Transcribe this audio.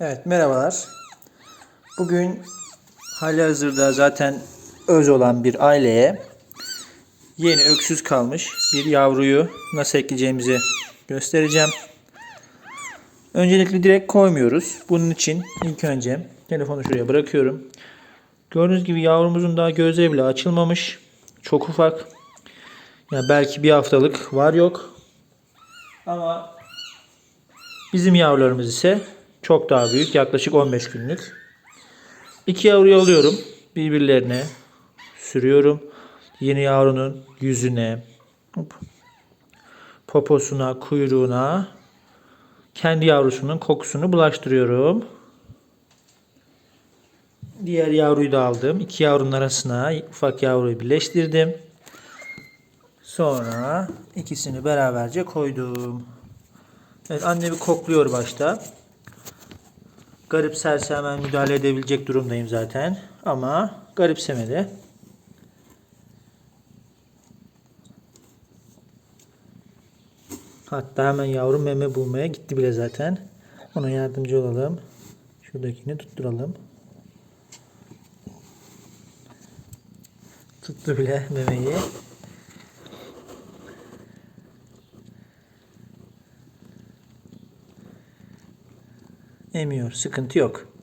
Evet merhabalar. Bugün hali hazırda zaten öz olan bir aileye yeni öksüz kalmış bir yavruyu nasıl ekleyeceğimizi göstereceğim. Öncelikle direkt koymuyoruz. Bunun için ilk önce telefonu şuraya bırakıyorum. Gördüğünüz gibi yavrumuzun daha gözleri bile açılmamış. Çok ufak. Ya belki bir haftalık var yok. Ama Bizim yavrularımız ise çok daha büyük. Yaklaşık 15 günlük. İki yavruyu alıyorum. Birbirlerine sürüyorum. Yeni yavrunun yüzüne, poposuna, kuyruğuna kendi yavrusunun kokusunu bulaştırıyorum. Diğer yavruyu da aldım. İki yavrunun arasına ufak yavruyu birleştirdim. Sonra ikisini beraberce koydum. Evet anne bir kokluyor başta. Garipserse hemen müdahale edebilecek durumdayım zaten. Ama garipsemedi. Hatta hemen yavrum meme bulmaya gitti bile zaten. Ona yardımcı olalım. Şuradakini tutturalım. Tuttu bile memeyi. Emiyor. Sıkıntı yok.